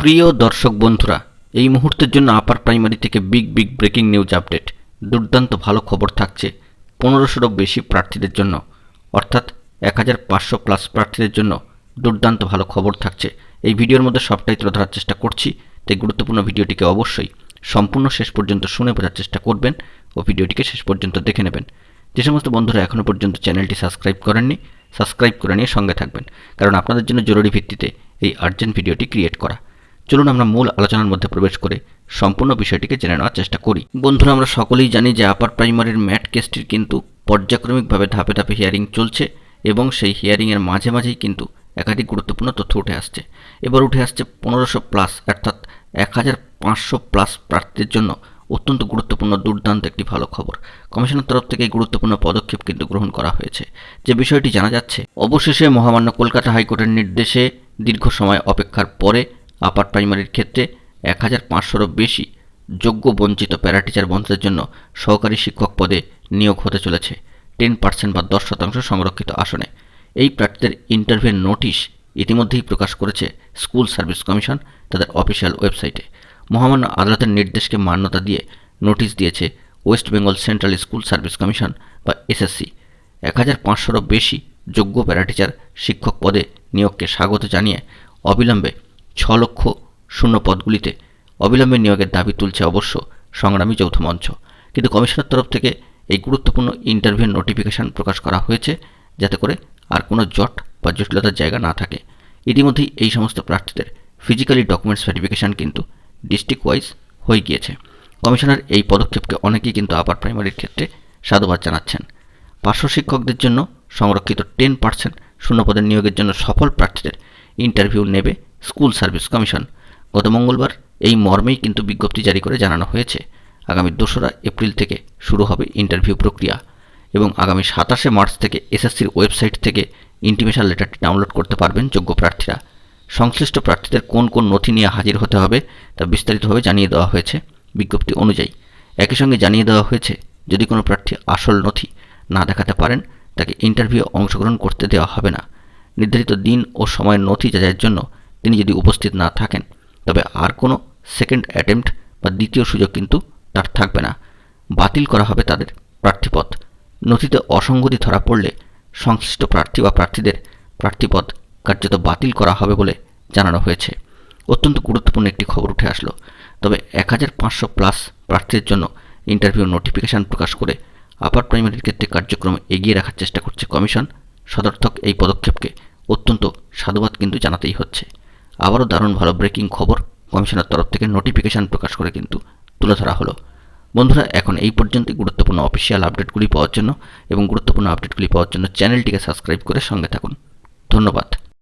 প্রিয় দর্শক বন্ধুরা, এই মুহূর্তের জন্য আপার প্রাইমারি থেকে big big breaking news update দুর্দান্ত ভালো খবর থাকছে পনেরোশোরও বেশি প্রার্থীদের জন্য। অর্থাৎ এক হাজার পাঁচশো প্লাস প্রার্থীদের জন্য দুর্দান্ত ভালো খবর থাকছে। এই ভিডিওর মধ্যে সবটাই তুলে ধরার চেষ্টা করছি, তাই গুরুত্বপূর্ণ ভিডিওটিকে অবশ্যই সম্পূর্ণ শেষ পর্যন্ত শুনে বোঝার চেষ্টা করবেন ও ভিডিওটিকে শেষ পর্যন্ত দেখে নেবেন। যে সমস্ত বন্ধুরা এখনও পর্যন্ত চ্যানেলটি সাবস্ক্রাইব করেননি, সাবস্ক্রাইব করে নিয়ে সঙ্গে থাকবেন, কারণ আপনাদের জন্য জরুরি ভিত্তিতে এই আর্জেন্ট ভিডিওটি ক্রিয়েট করা। চলুন আমরা মূল আলোচনার মধ্যে প্রবেশ করে সম্পূর্ণ বিষয়টিকে জেনে নেওয়ার চেষ্টা করি। বন্ধুরা, আমরা সকলেই জানি যে আপার প্রাইমারির ম্যাট কেসটির কিন্তু পর্যায়ক্রমিকভাবে ধাপে ধাপে হিয়ারিং চলছে এবং সেই হিয়ারিংয়ের মাঝে মাঝেই কিন্তু একাধিক গুরুত্বপূর্ণ তথ্য উঠে আসছে। এবার উঠে আসছে পনেরোশো প্লাস অর্থাৎ এক হাজার পাঁচশো প্লাস প্রার্থীদের জন্য অত্যন্ত গুরুত্বপূর্ণ, দুর্দান্ত একটি ভালো খবর। কমিশনের তরফ থেকে এই গুরুত্বপূর্ণ পদক্ষেপ কিন্তু গ্রহণ করা হয়েছে। যে বিষয়টি জানা যাচ্ছে, অবশেষে মহামান্য কলকাতা হাইকোর্টের নির্দেশে দীর্ঘ সময় অপেক্ষার পরে আপার প্রাইমারির ক্ষেত্রে এক হাজার পাঁচশোরও বেশি যোগ্য বঞ্চিত প্যারাটিচার বন্ধুদের জন্য সহকারী শিক্ষক পদে নিয়োগ হতে চলেছে টেন পার্সেন্ট বা দশ শতাংশ সংরক্ষিত আসনে। এই প্রার্থীদের ইন্টারভিউ নোটিশ ইতিমধ্যেই প্রকাশ করেছে স্কুল সার্ভিস কমিশন, তাদের অফিসিয়াল ওয়েবসাইটে। মহামান্য আদালতের নির্দেশকে মান্যতা দিয়ে নোটিশ দিয়েছে West Bengal central school service commission বা এসএসসি। এক হাজার পাঁচশোরও বেশি যোগ্য প্যারাটিচার শিক্ষক পদে নিয়োগকে স্বাগত জানিয়ে অবিলম্বে ছ লক্ষ শূন্য পদগুলিতে অবিলম্বে নিয়োগের দাবি তুলছে অবশ্য সংগ্রামী যৌথ মঞ্চ। কিন্তু কমিশনের তরফ থেকে এই গুরুত্বপূর্ণ ইন্টারভিউ নোটিফিকেশন প্রকাশ করা হয়েছে যাতে করে আর কোনো জট বা জটিলতার জায়গা না থাকে। ইতিমধ্যেই এই সমস্ত প্রার্থীদের ফিজিক্যালি ডকুমেন্টস ভেরিফিকেশন কিন্তু ডিস্ট্রিক্ট ওয়াইজ হয়ে গিয়েছে। কমিশনার এই পদক্ষেপকে অনেকেই কিন্তু আপার প্রাইমারির ক্ষেত্রে সাধুবাদ জানাচ্ছেন। পার্শ্ব শিক্ষকদের জন্য সংরক্ষিত টেন পার্সেন্ট শূন্যপদের নিয়োগের জন্য সফল প্রার্থীদের ইন্টারভিউ নেবে স্কুল সার্ভিস কমিশন। গত মঙ্গলবার এই মর্মেই কিন্তু বিজ্ঞপ্তি জারি করে জানানো হয়েছে, আগামী দোসরা এপ্রিল থেকে শুরু হবে ইন্টারভিউ প্রক্রিয়া এবং আগামী সাতাশে মার্চ থেকে এসএসসির ওয়েবসাইট থেকে ইন্টিমেশন লেটারটি ডাউনলোড করতে পারবেন যোগ্য প্রার্থীরা। সংশ্লিষ্ট প্রার্থীদের কোন কোন নথি নিয়ে হাজির হতে হবে তা বিস্তারিতভাবে জানিয়ে দেওয়া হয়েছে বিজ্ঞপ্তি অনুযায়ী। একই সঙ্গে জানিয়ে দেওয়া হয়েছে, যদি কোনো প্রার্থী আসল নথি না দেখাতে পারেন, তাকে ইন্টারভিউ অংশগ্রহণ করতে দেওয়া হবে না। নির্ধারিত দিন ও সময়ের নথি যাচাইয়ের জন্য তিনি যদি উপস্থিত না থাকেন, তবে আর কোনো সেকেন্ড অ্যাটেম্পট বা দ্বিতীয় সুযোগ কিন্তু তার থাকবে না। বাতিল করা হবে তাদের প্রার্থীপদ। নথিতে অসঙ্গতি ধরা পড়লে সংশ্লিষ্ট প্রার্থী বা প্রার্থীদের প্রার্থীপদ কার্যত বাতিল করা হবে বলে জানানো হয়েছে। অত্যন্ত গুরুত্বপূর্ণ একটি খবর উঠে আসলো। তবে এক হাজার পাঁচশো প্লাস প্রার্থীদের জন্য ইন্টারভিউ নোটিফিকেশান প্রকাশ করে আপার প্রাইমারির ক্ষেত্রে কার্যক্রম এগিয়ে রাখার চেষ্টা করছে কমিশন। সদর্থক এই পদক্ষেপকে অত্যন্ত সাধুবাদ কিন্তু জানাতেই হচ্ছে। আবারও দারুণ ভালো ব্রেকিং খবর কমিশনের তরফ থেকে নোটিফিকেশান প্রকাশ করে কিন্তু তুলে ধরা হলো। বন্ধুরা, এখন এই পর্যন্তই। গুরুত্বপূর্ণ অফিসিয়াল আপডেটগুলি পাওয়ার জন্য এবং গুরুত্বপূর্ণ আপডেটগুলি পাওয়ার জন্য চ্যানেলটিকে সাবস্ক্রাইব করে সঙ্গে থাকুন। ধন্যবাদ।